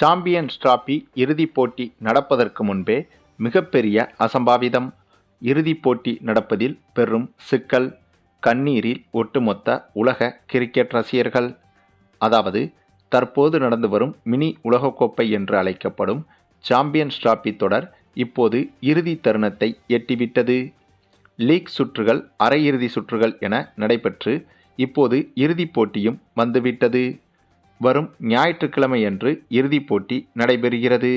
Champions trophy இறுதிப் போட்டி நடப்பதற்கு முன்பே மிகப்பெரிய அசம்பாவிதம். இறுதிப் போட்டி நடப்பதில் பெரும் சிக்கல். கண்ணீரில் ஒட்டுமொத்த உலக கிரிக்கெட் ரசிகர்கள். அதாவது தற்போது நடந்து வரும் மினி உலகக்கோப்பை என்று அழைக்கப்படும் சாம்பியன்ஸ் டிராபி தொடர் இப்போது இறுதி தருணத்தை எட்டிவிட்டது. லீக் சுற்றுகள் அரையிறுதி சுற்றுகள் என நடைபெற்று இப்போது இறுதிப் போட்டியும் வந்துவிட்டது. வரும் ஞாயிற்றுக்கிழமையன்று இறுதிப் போட்டி நடைபெறுகிறது.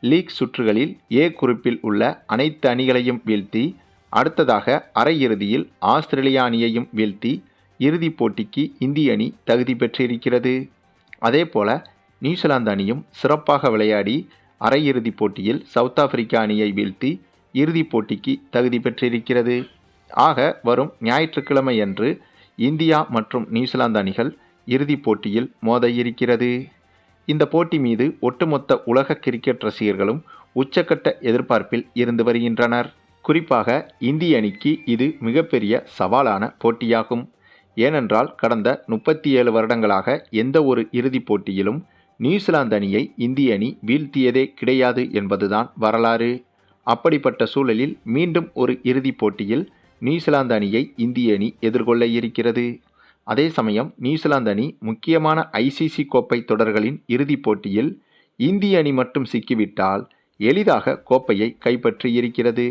லீக் சுற்றுகளில் ஏ குறிப்பில் உள்ள அனைத்து அணிகளையும் வீழ்த்தி அடுத்ததாக அரையிறுதியில் ஆஸ்திரேலியா அணியையும் வீழ்த்தி இறுதிப் போட்டிக்கு இந்திய அணி தகுதி பெற்றிருக்கிறது. அதேபோல நியூசிலாந்து அணியும் சிறப்பாக விளையாடி அரையிறுதிப் போட்டியில் சவுத் ஆப்பிரிக்கா அணியை வீழ்த்தி இறுதிப் போட்டிக்கு தகுதி பெற்றிருக்கிறது. ஆக வரும் ஞாயிற்றுக்கிழமையன்று இந்தியா மற்றும் நியூசிலாந்து அணிகள் இறுதிப் போட்டியில் மோத இருக்கிறது. இந்த போட்டி மீது ஒட்டுமொத்த உலக கிரிக்கெட் ரசிகர்களும் உச்சக்கட்ட எதிர்பார்ப்பில் இருந்து வருகின்றனர். குறிப்பாக இந்திய அணிக்கு இது மிகப்பெரிய சவாலான போட்டியாகும். ஏனென்றால் கடந்த முப்பத்தி ஏழு வருடங்களாக எந்த ஒரு இறுதிப் போட்டியிலும் நியூசிலாந்து அணியை இந்திய அணி வீழ்த்தியதே கிடையாது என்பதுதான் வரலாறு. அப்படிப்பட்ட சூழலில் மீண்டும் ஒரு இறுதிப் போட்டியில் நியூசிலாந்து அணியை இந்திய அணி எதிர்கொள்ள இருக்கிறது. அதே சமயம் நியூசிலாந்து அணி முக்கியமான ஐசிசி கோப்பை தொடர்களின் இறுதிப் போட்டியில் இந்திய அணி மட்டும் சிக்கிவிட்டால் எளிதாக கோப்பையை கைப்பற்றி இருக்கிறது.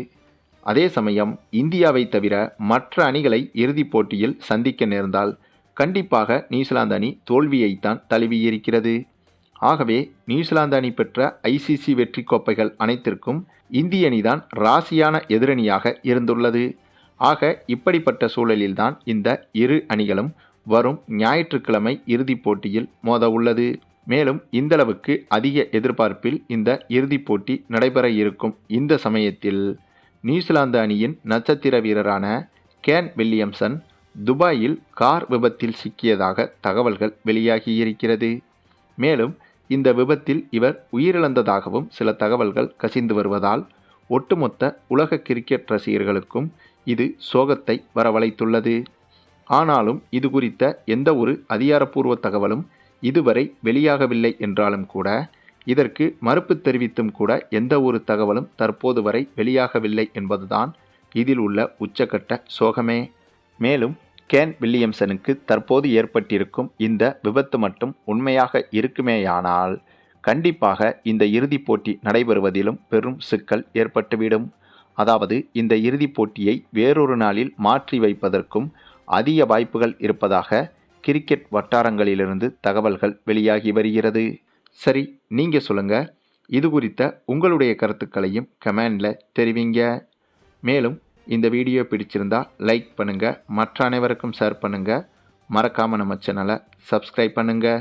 அதே சமயம் இந்தியாவை தவிர மற்ற அணிகளை இறுதிப் போட்டியில் சந்திக்க நேர்ந்தால் கண்டிப்பாக நியூசிலாந்து அணி தோல்வியைத்தான் தழுவியிருக்கிறது. ஆகவே நியூசிலாந்து அணி பெற்ற ஐசிசி வெற்றி கோப்பைகள் அனைத்திற்கும் இந்திய அணிதான் ராசியான எதிரணியாக இருந்துள்ளது. ஆக இப்படிப்பட்ட சூழலில்தான் இந்த இரு அணிகளும் வரும் ஞாயிற்றுக்கிழமை இறுதிப் போட்டியில் மோத உள்ளது மேலும் இந்தளவுக்கு அதிக எதிர்பார்ப்பில் இந்த இறுதிப் போட்டி நடைபெற இருக்கும். இந்த சமயத்தில் நியூசிலாந்து அணியின் நட்சத்திர வீரரான கேன் வில்லியம்சன் துபாயில் கார் விபத்தில் சிக்கியதாக தகவல்கள் வெளியாகியிருக்கிறது. மேலும் இந்த விபத்தில் இவர் உயிரிழந்ததாகவும் சில தகவல்கள் கசிந்து வருவதால் ஒட்டுமொத்த உலக கிரிக்கெட் ரசிகர்களுக்கும் இது சோகத்தை வரவழைத்துள்ளது. ஆனாலும் இது குறித்த எந்த ஒரு அதிகாரப்பூர்வ தகவலும் இதுவரை வெளியாகவில்லை என்றாலும் கூட இதற்கு மறுப்பு தெரிவித்தும் கூட எந்த ஒரு தகவலும் தற்போது வரை வெளியாகவில்லை என்பதுதான் இதில் உள்ள உச்சக்கட்ட சோகமே. மேலும் கேன் வில்லியம்சனுக்கு தற்போது ஏற்பட்டிருக்கும் இந்த விபத்து மட்டும் உண்மையாக இருக்குமேயானால் கண்டிப்பாக இந்த இறுதிப் போட்டி நடைபெறுவதிலும் பெரும் சிக்கல் ஏற்பட்டுவிடும். அதாவது இந்த இறுதிப் போட்டியை வேறொரு நாளில் மாற்றி வைப்பதற்கும் அதிக வாய்ப்புகள் இருப்பதாக கிரிக்கெட் வட்டாரங்களிலிருந்து தகவல்கள் வெளியாகி வருகிறது. சரி நீங்கள் சொல்லுங்கள் இது குறித்த உங்களுடைய கருத்துக்களையும் கமெண்டில் தெரிவிங்க. மேலும் இந்த வீடியோ பிடிச்சிருந்தா லைக் பண்ணுங்கள் மற்ற அனைவருக்கும் ஷேர் பண்ணுங்கள் மறக்காமல் நம்ம சேனலை சப்ஸ்கிரைப் பண்ணுங்கள்